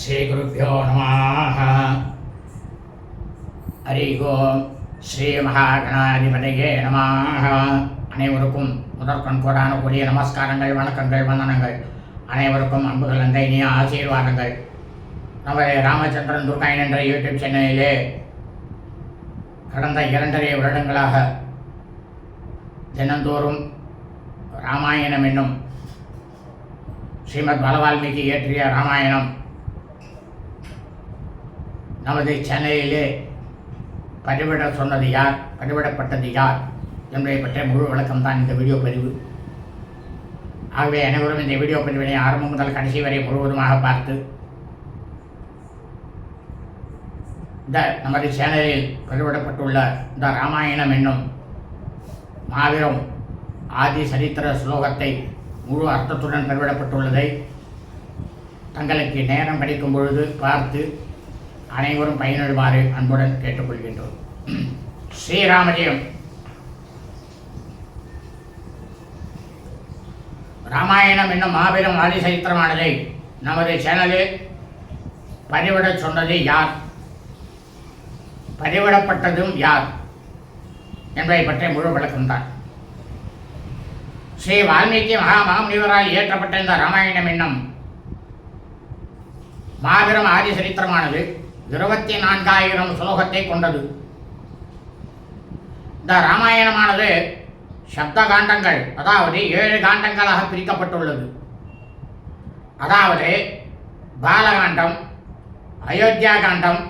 ஸ்ரீகுருப்போ நம ஹரி ஓம் ஸ்ரீ மகாகணாதிபதியே நம அனைவருக்கும் முதற்கண் கோடான கூடிய நமஸ்காரங்கள் வணக்கங்கள் வந்தனங்கள். அனைவருக்கும் அன்புகள் அந்த இனிய ஆசீர்வாதங்கள். நமது ராமச்சந்திரன் துர்காயன் என்ற யூடியூப் சேனலிலே கடந்த இரண்டரை வருடங்களாக தினந்தோறும் ராமாயணம் என்னும் ஸ்ரீமத் பலவால்மீகி இயற்றிய ராமாயணம் நமது சேனலிலே பதிவிட சொன்னது யார்? பதிவிடப்பட்டது யார்? என்பதை பற்றிய முழு விளக்கம் தான் இந்த வீடியோ பதிவு. ஆகவே அனைவரும் இந்த வீடியோ பதிவினை ஆரம்பம் முதல் கடைசி வரை முழுவதுமாக பார்த்து இந்த நமது சேனலில் பதிவிடப்பட்டுள்ள இந்த ராமாயணம் என்னும் மாபெரும் ஆதி சரித்திர ஸ்லோகத்தை முழு அர்த்தத்துடன் பதிவிடப்பட்டுள்ளதை தங்களுக்கு நேரம் கிடைக்கும் பொழுது பார்த்து அனைவரும் பயனிடுமாறு அன்புடன் கேட்டுக்கொள்கின்றோம். ஸ்ரீராமஜெயம். ராமாயணம் என்னும் மாபெரும் ஆதிசரித்திரமானதை நமது சேனலில் பதிவிடச் சொன்னது யார்? பதிவிடப்பட்டதும் யார்? என்பதை பற்றிய முழு விளக்கம்தான் ஸ்ரீ வால்மீகி மகா மாமுனிவரால் இயற்றப்பட்ட இந்த ராமாயணம் என்னும் மாபெரும் ஆதி சரித்திரமானது இருபத்தி நான்காயிரம் ஸ்லோகத்தை கொண்டது. இந்த ராமாயணமானது சப்த காண்டங்கள் அதாவது ஏழு காண்டங்களாக பிரிக்கப்பட்டுள்ளது. அதாவது பாலகாண்டம் அயோத்தியா காண்டம்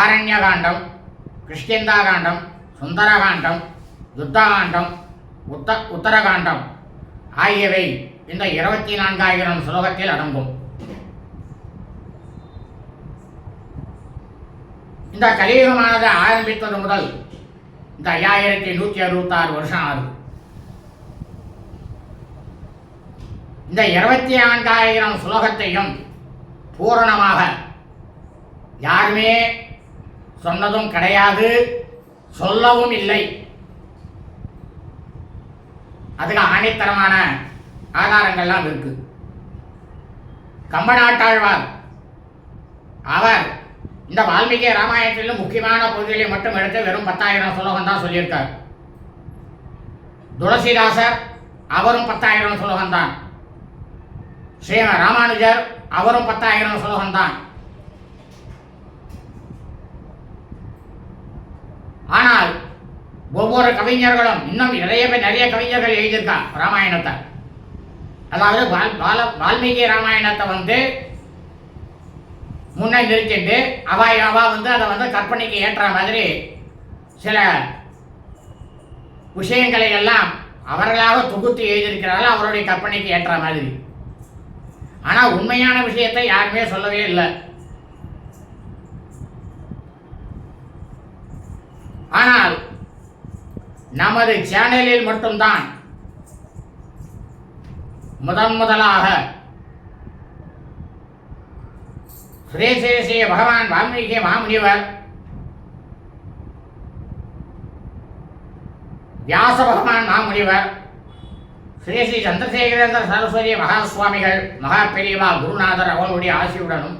ஆரண்ய காண்டம் கிருஷ்கிந்தா காண்டம் சுந்தரகாண்டம் யுத்தகாண்டம் உத்த உத்தரகாண்டம் ஆகியவை இந்த இருபத்தி நான்காயிரம் ஸ்லோகத்தில் அடங்கும். இந்த கலியுகமானது ஆரம்பித்தது முதல் இந்த ஐயாயிரத்தி நூற்றி அறுபத்தாறு வருஷம் ஆகுது. இந்த இருபத்தி ஆண்டாயிரம் ஸ்லோகத்தையும் பூரணமாக யாருமே சொன்னதும் கிடையாது சொல்லவும் இல்லை. அதுக்கு ஆணித்தரமான ஆதாரங்கள்லாம் இருக்கு. கம்பநாட்டாழ்வார் அவர் இந்த வால்மீகி ராமாயணத்திலும் முக்கியமான பகுதிகளை மட்டும் எடுத்து வெறும் பத்தாயிரம் சுலோகம் தான் சொல்லியிருக்கார். துளசிதாசர் அவரும் பத்தாயிரம் சுலோகம் தான். ஸ்ரீ ராமானுஜர் அவரும் பத்தாயிரம் சுலோகம் தான். ஆனால் ஒவ்வொரு கவிஞர்களும் இன்னும் நிறைய பேர் நிறைய கவிஞர்கள் எழுதியிருக்கா ராமாயணத்தை. அதாவது வால் பால வால்மீகி ராமாயணத்தை வந்து முன்னே நிறுத்திட்டு அவா அவா வந்து அதை வந்து கற்பனைக்கு ஏற்ற மாதிரி சில விஷயங்களை எல்லாம் அவர்களாக தொகுத்து எழுதியிருக்கிறார்கள் அவருடைய கற்பனைக்கு ஏற்ற மாதிரி. ஆனால் உண்மையான விஷயத்தை யாருமே சொல்லவே இல்லை. ஆனால் நமது சேனலில் மட்டும்தான் முதன் முதலாக ஸ்ரீ பகவான் வால்மீகி மாமுனிவர் வியாச பகவான் மாமுனிவர் ஸ்ரீ ஸ்ரீ சந்திரசேகரேந்திர சரஸ்வதி மகா சுவாமிகள் மகா பெரியவா குருநாதர் அவர்களுடைய ஆசியுடனும்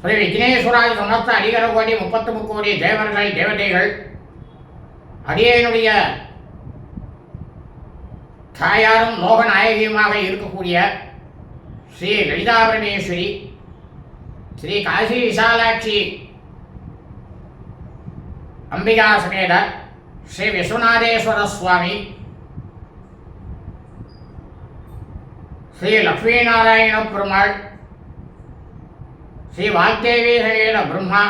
ஸ்ரீ விக்னேஸ்வராஜ சமஸ்த அடிகர கோடி முப்பத்து முக்கோடி தேவர்கள் தேவதைகள் அடியனுடைய தாயாரும் லோகநாயகியுமாக இருக்கக்கூடிய ஸ்ரீ லலிதாபரணேஸ்வரி ஸ்ரீ காசி விசாலாட்சி அம்பிகா சமேத ஸ்ரீ விஸ்வநாதேஸ்வர சுவாமி ஸ்ரீ லக்ஷ்மி நாராயண பெருமாள் ஸ்ரீ வாக்தேவி சமேத பிரம்மா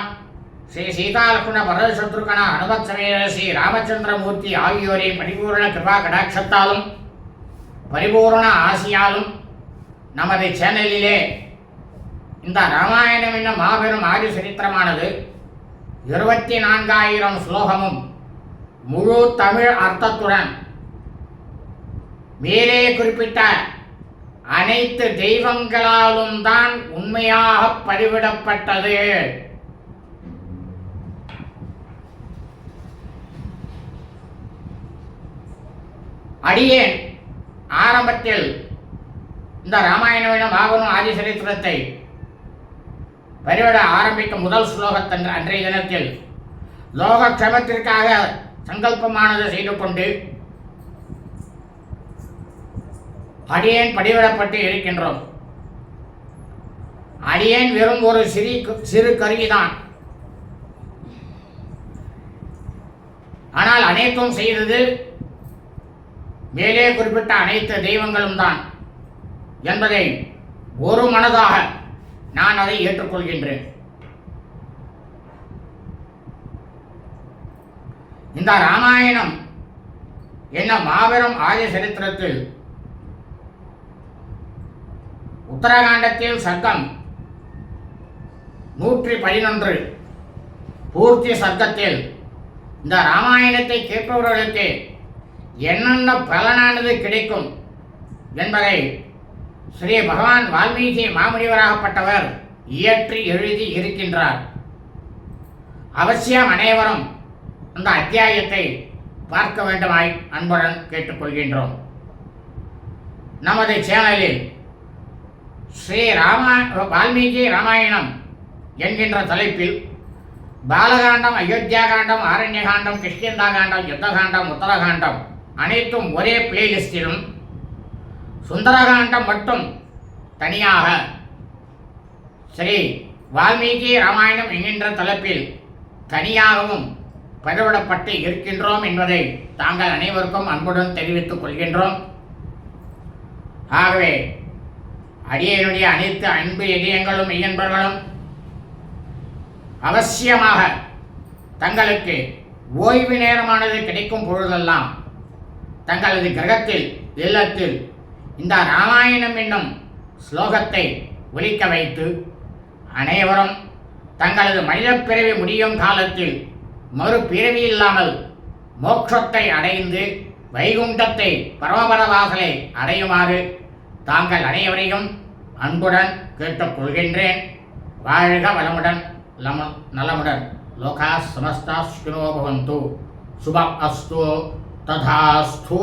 ஸ்ரீ சீதாலக்ஷ்மண பரதசத்ருகண அனுபத் சமேத ஸ்ரீ ராமச்சந்திரமூர்த்தி ஆகியோரை பரிபூர்ண கிருபா கடாட்சத்தாலும் பரிபூர்ண ஆசியாலும் நமது சேனலிலே இந்த ராமாயணம் என்னும் மாபெரும் ஆதி சரித்திரமானது இருபத்தி நான்காயிரம் ஸ்லோகமும் முழு தமிழ் அர்த்தத்துடன் மேலே குறிப்பிட்ட அனைத்து தெய்வங்களாலும் தான் உண்மையாக பதிவிடப்பட்டது. அடியேன் ஆரம்பத்தில் இந்த ராமாயணம் மாபெரும் ஆதிசரித்திரத்தை வரிவிட ஆரம்பிக்கும் முதல் ஸ்லோகத்தன்று அன்றைய தினத்தில் லோக க்ஷமத்திற்காக சங்கல்பமானது செய்து கொண்டு அடியேன் படிவிடப்பட்டு இருக்கின்றோம். அடியேன் வெறும் ஒரு சிறி சிறு கருவிதான். ஆனால் அனைத்தும் செய்தது மேலே குறிப்பிட்ட அனைத்து தெய்வங்களும் தான் என்பதை ஒரு மனதாக நான் அதை ஏற்றுக்கொள்கின்றேன். இந்த ராமாயணம் என்ன மாபெரும் ஆதி சரித்திரத்தில் உத்தரகாண்டத்தில் சர்க்கம் நூற்றி பதினொன்று பூர்த்தி சர்க்கத்தில் இந்த ராமாயணத்தை கேட்பவர்களுக்கு என்னென்ன பலனானது கிடைக்கும் என்பதை ஸ்ரீ பகவான் வால்மீகி மாமுனிவராகப்பட்டவர் இயற்றி எழுதி இருக்கின்றார். அவசியம் அனைவரும் அந்த அத்தியாயத்தை பார்க்க வேண்டுமாய் அன்புடன் கேட்டுக்கொள்கின்றோம். நமது சேனலில் ஸ்ரீ ராமா வால்மீகி ராமாயணம் என்கின்ற தலைப்பில் பாலகாண்டம் அயோத்தியா காண்டம் ஆரண்ய காண்டம் காண்டம் யுத்தகாண்டம் உத்தரகாண்டம் அனைத்தும் ஒரே பிளேலிஸ்டிலும் சுந்தரகாண்டம் மட்டும் தனியாக. ஸ்ரீ வால்மீகி ராமாயணம் என்கின்ற தலைப்பில் தனியாகவும் பதிவிடப்பட்டு இருக்கின்றோம் என்பதை தாங்கள் அனைவருக்கும் அன்புடன் தெரிவித்துக் கொள்கின்றோம். ஆகவே அடியனுடைய அனைத்து அன்பு இதயங்களும் இயன்பர்களும் அவசியமாக தங்களுக்கு ஓய்வு நேரமானது கிடைக்கும் பொழுதெல்லாம் தங்களது கிரகத்தில் இல்லத்தில் இந்த ராமாயணம் என்னும் ஸ்லோகத்தை ஒலிக்க வைத்து அனைவரும் தங்களது மனிதப் பிறவி முடியும் காலத்தில் மறுபிறவி இல்லாமல் மோட்சத்தை அடைந்து வைகுண்டத்தை பரமபரவாசலை அடையுமாறு தாங்கள் அனைவரையும் அன்புடன் கேட்டுக்கொள்கின்றேன். வாழ்க வளமுடன் லம நலமுடன். லோகா சமஸ்தா சுனோ பவந்து. சுப அஸ்து ததாஸ்து